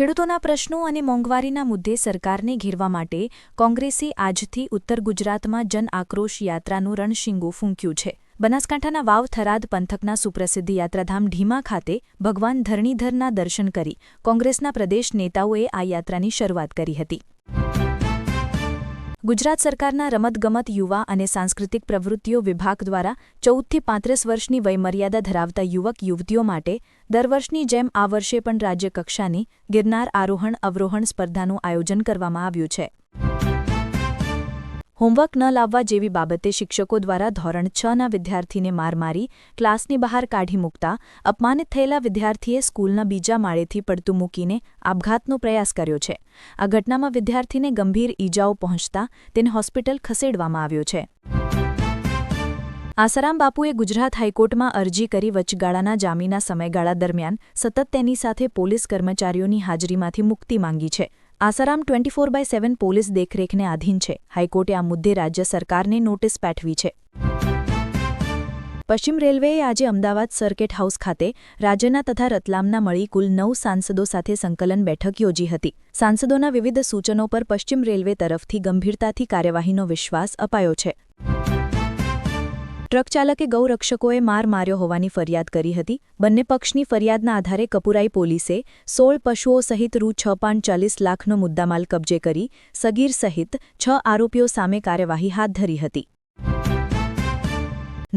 ખેડૂતોના પ્રશ્નો અને મોંઘવારીના મુદ્દે સરકારને ઘેરવા માટે કોંગ્રેસે આજથી ઉત્તર ગુજરાતમાં જન આક્રોશ યાત્રાનું રણશીંગું ફૂંક્યું છે. બનાસકાંઠાના વાવ થરાદ પંથકના સુપ્રસિદ્ધ યાત્રાધામ ઢીમા ખાતે ભગવાન ધરણીધરના દર્શન કરી કોંગ્રેસના પ્રદેશ નેતાઓએ આ યાત્રાની શરૂઆત કરી હતી. ગુજરાત સરકારના રમતગમત યુવા અને સાંસ્કૃતિક પ્રવૃત્તિઓ વિભાગ દ્વારા ચૌદથી પાંત્રીસ વર્ષની વયમર્યાદા ધરાવતા યુવક યુવતીઓ માટે દર વર્ષની જેમ આ વર્ષે પણ રાજ્યકક્ષાની ગિરનાર આરોહણ અવરોહણ સ્પર્ધાનું આયોજન કરવામાં આવ્યું છે. હોમવર્ક ન લાવવા જેવી બાબતે શિક્ષકો દ્વારા ધોરણ છના વિદ્યાર્થીને માર મારી, ક્લાસની બહાર કાઢી મૂકતા, અપમાનિત થયેલા વિદ્યાર્થીએ સ્કૂલના બીજા માળેથી પડતું મૂકીને આપઘાતનો પ્રયાસ કર્યો છે. આ ઘટનામાં વિદ્યાર્થીને ગંભીર ઈજાઓ પહોંચતા તેને હોસ્પિટલ ખસેડવામાં આવ્યો છે. આસારામ બાપુએ ગુજરાત હાઈકોર્ટમાં અરજી કરી વચગાળાના જામીના સમયગાળા દરમિયાન સતત તેની સાથે પોલીસ કર્મચારીઓની હાજરીમાંથી મુક્તિ માંગી છે. Asaram twenty four by seven police દેખરેખને આધીન છે. હાઈકોર્ટે આ મુદ્દે રાજ્ય સરકારને નોટિસ પાઠવી છે. પશ્ચિમ રેલવેએ આજે અમદાવાદ સર્કિટ હાઉસ ખાતે રાજ્યના તથા રતલામના મળી કુલ નવ સાંસદો સાથે સંકલન બેઠક યોજી હતી. સાંસદોના વિવિધ સૂચનો પર પશ્ચિમ રેલવે તરફથી ગંભીરતાથી કાર્યવાહીનો વિશ્વાસ અપાયો છે. ટ્રક ચાલકે ગૌરક્ષકોએ માર માર્યો હોવાની ફરિયાદ કરી હતી. બંને પક્ષની ફરિયાદના આધારે કપુરાઈ પોલીસે સોળ પશુઓ સહિત રૂ છ પાંચ ચાલીસ લાખનો મુદ્દામાલ કબજે કરી સગીર સહિત છ આરોપીઓ સામે કાર્યવાહી હાથ ધરી હતી.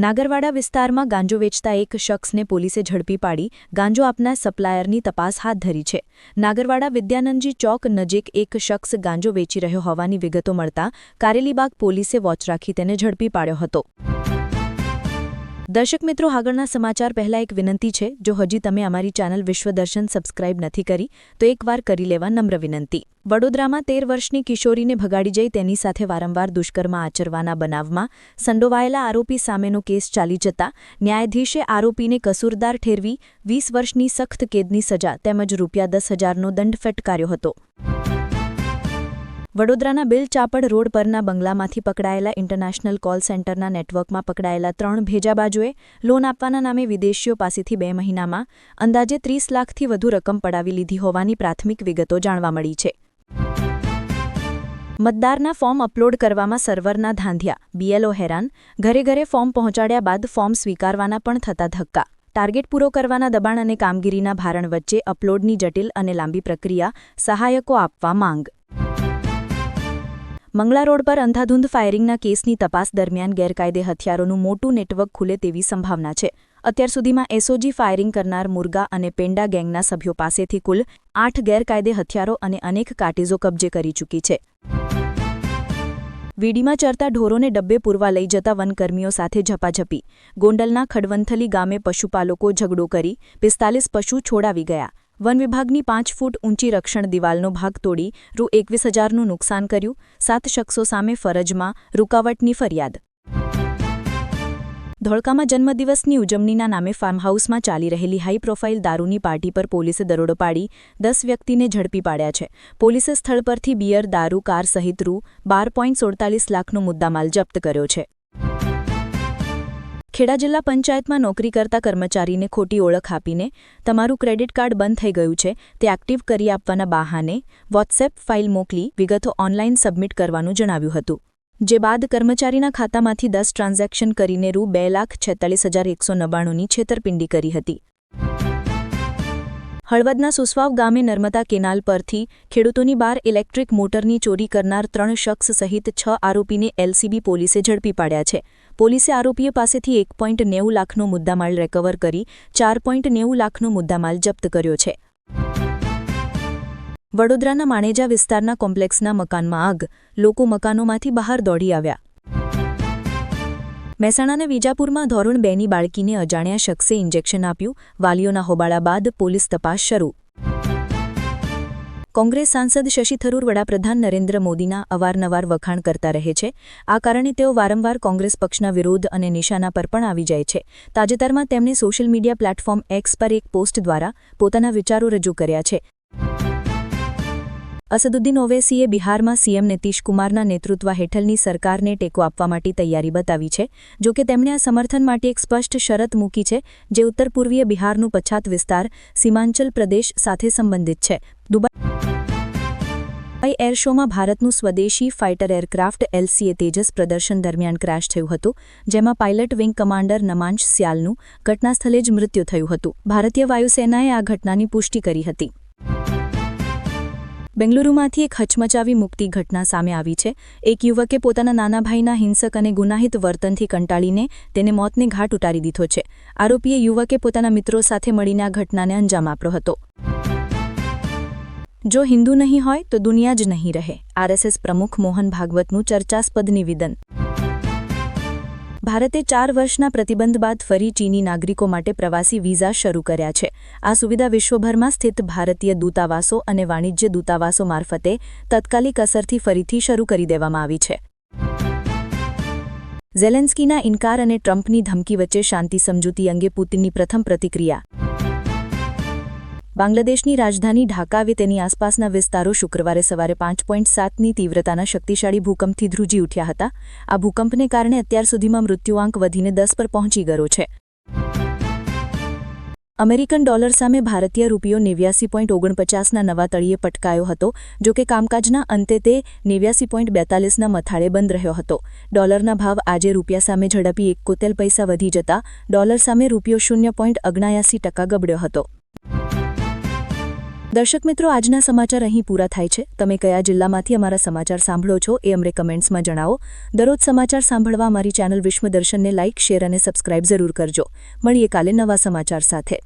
નાગરવાડા વિસ્તારમાં ગાંજો વેચતા એક શખ્સને પોલીસે ઝડપી પાડી ગાંજો આપનાર સપ્લાયરની તપાસ હાથ ધરી છે. નાગરવાડા વિદ્યાનંદજી ચોક નજીક એક શખ્સ ગાંજો વેચી રહ્યો હોવાની વિગતો મળતા કારેલીબાગ પોલીસે વોચ રાખી તેને ઝડપી પાડ્યો હતો. દર્શક મિત્રો, આગળના સમાચાર પહેલા એક વિનંતી છે, જો હજી તમે અમારી ચેનલ વિશ્વદર્શન સબસ્ક્રાઇબ નથી કરી, તો એકવાર કરી લેવા નમ્ર વિનંતી. વડોદરામાં તેર વર્ષની કિશોરીને ભગાડી જઈ તેની સાથે વારંવાર દુષ્કર્મ આચરવાના બનાવમાં સંડોવાયેલા આરોપી સામેનો કેસ ચાલી જતા, ન્યાયાધીશે આરોપીને કસૂરદાર ઠેરવી વીસ વર્ષની સખ્ત કેદની સજા તેમજ રૂપિયા દસ હજારનો દંડ ફટકાર્યો હતો. વડોદરાના બિલ ચાપડ રોડ પરના બંગલામાંથી પકડાયેલા ઇન્ટરનેશનલ કોલ સેન્ટરના નેટવર્કમાં પકડાયેલા ત્રણ ભેજાબાજુએ લોન આપવાના નામે વિદેશીઓ પાસેથી બે મહિનામાં અંદાજે ત્રીસ લાખથી વધુ રકમ પડાવી લીધી હોવાની પ્રાથમિક વિગતો જાણવા મળી છે. મતદારના ફોર્મ અપલોડ કરવામાં સર્વરના ધાંધિયા. બીએલઓ હેરાન. ઘરે ઘરે ફોર્મ પહોંચાડ્યા બાદ ફોર્મ સ્વીકારવાના પણ થતા ધક્કા. ટાર્ગેટ પૂરો કરવાના દબાણ અને કામગીરીના ભારણ વચ્ચે અપલોડની જટિલ અને લાંબી પ્રક્રિયા સહાયકો આપવા માંગ. મંગળા રોડ પર અંધાધૂંધ ફાયરિંગના કેસની તપાસ દરમિયાન ગેરકાયદે હથિયારોનું મોટું નેટવર્ક ખુલે તેવી સંભાવના છે. અત્યાર સુધીમાં એસઓજી ફાયરિંગ કરનાર મુર્ગા અને પેંડા ગેંગના સભ્યો પાસેથી કુલ આઠ ગેરકાયદે હથિયારો અને અનેક કાટીઝો કબજે કરી ચૂકી છે. વીડીમાં ચરતા ઢોરોને ડબ્બે પૂરવા લઈ જતા વનકર્મીઓ સાથે ઝપાઝપી. ગોંડલના ખડવંથલી ગામે પશુપાલકો ઝઘડો કરી પિસ્તાલીસ પશુ છોડાવી ગયા. વન વિભાગની પાંચ ફૂટ ઊંચી રક્ષણ દિવાલનો ભાગ તોડી રૂ એકવીસ હજારનું નુકસાન કર્યું. સાત શખ્સો સામે ફરજમાં રૂકાવટની ફરિયાદ. ધોળકામાં જન્મદિવસની ઉજવણીના નામે ફાર્મહાઉસમાં ચાલી રહેલી હાઈ પ્રોફાઇલ દારૂની પાર્ટી પર પોલીસે દરોડો પાડી દસ વ્યક્તિને ઝડપી પાડ્યા છે. પોલીસે સ્થળ પરથી બિયર, દારૂ, કાર સહિત રૂ બાર લાખનો મુદ્દામાલ જપ્ત કર્યો છે. ખેડા જિલ્લા પંચાયતમાં નોકરી કરતા કર્મચારીને ખોટી ઓળખ આપીને તમારું ક્રેડિટ કાર્ડ બંધ થઈ ગયું છે, તે એક્ટિવ કરી આપવાના બહાને વોટ્સએપ ફાઇલ મોકલી વિગતો ઓનલાઈન સબમિટ કરવાનું જણાવ્યું હતું. જે બાદ કર્મચારીના ખાતામાંથી દસ ટ્રાન્ઝેક્શન કરીને રૂ બે લાખ છેતાલીસ હજાર એકસો નવ્વાણુંની છેતરપિંડી કરી હતી. હળવદના સુસવાવ ગામે નર્મદા કેનાલ પરથી ખેડૂતોની બાર ઇલેક્ટ્રિક મોટરની ચોરી કરનાર ત્રણ શખ્સ સહિત છ આરોપીને એલસીબી પોલીસે ઝડપી પાડ્યા છે. પોલીસે આરોપીઓ પાસેથી એક પોઈન્ટ નેવું લાખનો મુદ્દામાલ રેકવર કરી ચાર પોઈન્ટ નેવું લાખનો મુદ્દામાલ જપ્ત કર્યો છે. વડોદરાના માણેજા વિસ્તારના કોમ્પ્લેક્સના મકાનમાં આગ. લોકો મકાનોમાંથી બહાર દોડી આવ્યા. મહેસાણાના વિજાપુરમાં ધોરણ બેની બાળકીને અજાણ્યા શખ્સે ઇન્જેક્શન આપ્યું. વાલીઓના હોબાળા બાદ પોલીસ તપાસ શરૂ. કોંગ્રેસ સાંસદ શશી થરૂર વડાપ્રધાન નરેન્દ્ર મોદીના અવારનવાર વખાણ કરતા રહે છે. આ કારણે તેઓ વારંવાર કોંગ્રેસ પક્ષના વિરોધ અને નિશાના પર પણ આવી જાય છે. તાજેતરમાં તેમણે સોશિયલ મીડિયા પ્લેટફોર્મ એક્સ પર એક પોસ્ટ દ્વારા પોતાના વિચારો રજૂ કર્યા છે. અસદુદ્દીન ઓવૈસીએ બિહારમાં સીએમ કુમારના નેતૃત્વ હેઠળની સરકારને ટેકો આપવા માટે તૈયારી બતાવી છે, જો કે તેમણે આ સમર્થન માટે એક સ્પષ્ટ શરત મૂકી છે, જે ઉત્તર પૂર્વીય બિહારનું પછાત વિસ્તાર, સીમાંચલ પ્રદેશ સાથે સંબંધિત છે. દુબઈ એર શોમાં ભારતનું સ્વદેશી ફાઇટર એરક્રાફ્ટ એલસીએ તેજસ પ્રદર્શન દરમિયાન ક્રેશ થયું હતું, જેમાં પાયલટ વિંગ કમાન્ડર નમાંશ સ્યાલનું ઘટનાસ્થળે જ મૃત્યુ થયું હતું. ભારતીય વાયુસેનાએ આ ઘટનાની પુષ્ટિ કરી હતી. બેંગલુરુમાંથી એક હચમચાવી મુક્તિ ઘટના સામે આવી છે. એક યુવકે પોતાના નાના ભાઈના હિંસક અને ગુનાહિત વર્તનથી કંટાળીને તેને મોતને ઘાટ ઉતારી દીધો છે. આરોપીએ યુવકે પોતાના મિત્રો સાથે મળીને આ ઘટનાને અંજામ આપ્યો હતો. જો હિન્દુ નહીં હોય તો દુનિયા જ નહીં રહે. આરએસએસ પ્રમુખ મોહન ભાગવતનું ચર્ચાસ્પદ નિવેદન. ભારતે ચાર વર્ષના પ્રતિબંધ બાદ ફરી ચીની નાગરિકો માટે પ્રવાસી વિઝા શરૂ કર્યા છે. આ સુવિધા વિશ્વભરમાં સ્થિત ભારતીય દૂતાવાસો અને વાણિજ્ય દૂતાવાસો મારફતે તત્કાલિક અસરથી ફરીથી શરૂ કરી દેવામાં આવી છે. ઝેલેન્સ્કીના ઇનકાર અને ટ્રમ્પની ધમકી વચ્ચે શાંતિ સમજૂતી અંગે પુતિનની પ્રથમ પ્રતિક્રિયા. બાંગ્લાદેશની રાજધાની ઢાકા આવે તેની આસપાસના વિસ્તારો શુક્રવારે સવારે પાંચ પોઈન્ટ સાતની તીવ્રતાના શક્તિશાળી ભૂકંપથી ધ્રુજી ઉઠ્યા હતા. આ ભૂકંપને કારણે અત્યાર સુધીમાં મૃત્યુઆંક વધીને દસ પર પહોંચી ગયો છે. અમેરિકન ડોલર સામે ભારતીય રૂપિયો નેવ્યાસી પોઈન્ટ ઓગણપચાસના નવા તળિયે પટકાયો હતો, જો કે કામકાજના અંતે તે નેવ્યાસી પોઈન્ટ બેતાલીસના મથાળે બંધ રહ્યો હતો. ડોલરના ભાવ આજે રૂપિયા સામે ઝડપી એકોતેર પૈસા વધી જતા ડોલર સામે રૂપિયો શૂન્ય પોઈન્ટ અગણાયાસી ટકા ગબડ્યો હતો. દર્શક મિત્રો, આજના સમાચાર અહીં પૂરા થાય છે. તમે કયા જિલ્લામાંથી અમારા સમાચાર સાંભળો છો એ અમને કમેન્ટ્સમાં જણાવો. દરરોજ સમાચાર સાંભળવા અમારી ચેનલ વિશ્વદર્શનને લાઇક, શેર અને સબસ્ક્રાઇબ જરૂર કરજો. મળીએ કાલે નવા સમાચાર સાથે.